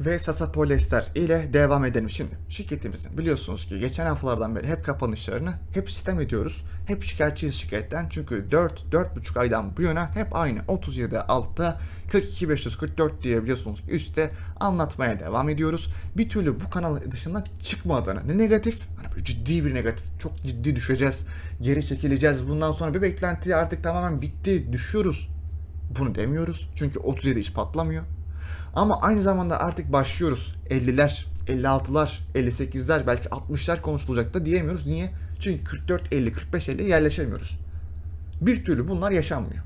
Ve Sasa Polyester ile devam edelim şimdi. Şirketimizin biliyorsunuz ki geçen haftalardan beri hep kapanışlarını hep sistem ediyoruz. Hep şikayetçiyiz şirketten çünkü 4-4,5 aydan bu yana hep aynı 37 altta 42 544 diye biliyorsunuz ki üstte anlatmaya devam ediyoruz. Bir türlü bu kanal dışına çıkmadığını ne negatif hani böyle ciddi bir negatif çok ciddi düşeceğiz geri çekileceğiz bundan sonra bir beklenti artık tamamen bitti düşüyoruz bunu demiyoruz çünkü 37 hiç patlamıyor. Ama aynı zamanda artık başlıyoruz. 50'ler, 56'lar, 58'ler belki 60'lar konuşulacak da diyemiyoruz. Niye? Çünkü 44, 50, 45, 50 yerleşemiyoruz. Bir türlü bunlar yaşanmıyor.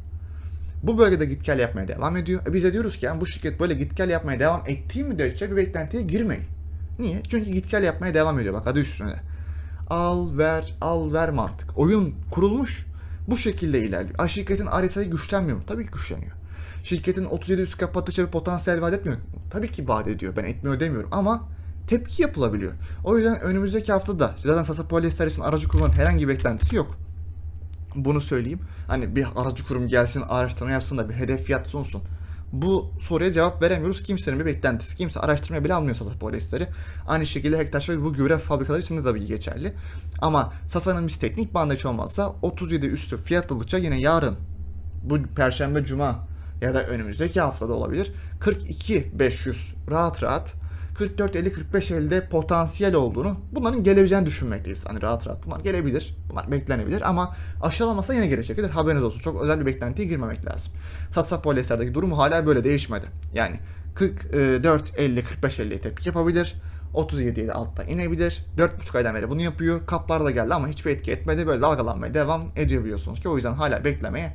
Bu bölgede git gel yapmaya devam ediyor. E biz de diyoruz ki yani bu şirket böyle git gel yapmaya devam ettiği müddetçe bir beklentiye girmeyin. Niye? Çünkü git gel yapmaya devam ediyor. Bak adı üstünde. Al ver, al ver mantık. Oyun kurulmuş. Bu şekilde ilerliyor. A şirketin arisayı güçlenmiyor mu? Tabii ki güçleniyor. Şirketin 37 üst kapatışa bir potansiyel vaat etmiyor. Tabii ki vaat ediyor. Ben etmiyor demiyorum ama tepki yapılabiliyor. O yüzden önümüzdeki haftada zaten Tata Polyester için aracı kurumun herhangi bir beklentisi yok. Bunu söyleyeyim. Hani bir aracı kurum gelsin, araştırma yapsın da bir hedef fiyat sunsun. Bu soruya cevap veremiyoruz. Kimsenin bir beklentisi. Kimse araştırmaya bile almıyor Sasa Polyester'i. Aynı şekilde Hektaş ve bu gübre fabrikaları için de tabii geçerli. Ama Sasa'nın biz teknik bandı hiç olmazsa 37 üstü fiyat alacak yine yarın bu perşembe cuma ya da önümüzdeki haftada olabilir. 42 500 rahat rahat 44 50 45 50'de potansiyel olduğunu bunların gelebileceğini düşünmekteyiz. Hani rahat rahat bunlar gelebilir. Bunlar beklenebilir ama aşılamasa yine gelecektir. Haberiniz olsun. Çok özel bir beklentiye girmemek lazım. Sasa Polyester'deki durumu hala böyle değişmedi. Yani 44 50 45 50'ye tepki yapabilir. 37'ye de altta inebilir. 4,5 aydan beri bunu yapıyor. Kaplar da geldi ama hiçbir etki etmedi. Böyle dalgalanmaya devam ediyor biliyorsunuz ki. O yüzden hala beklemeye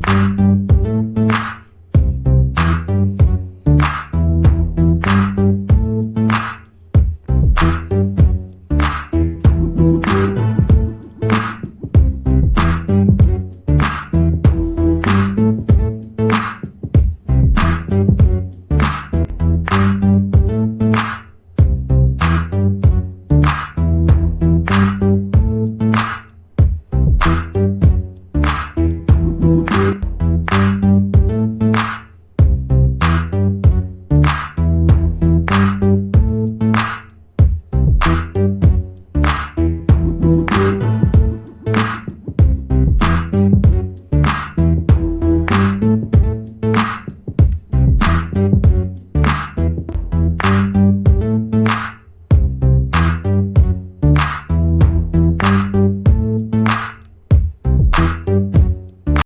Bye.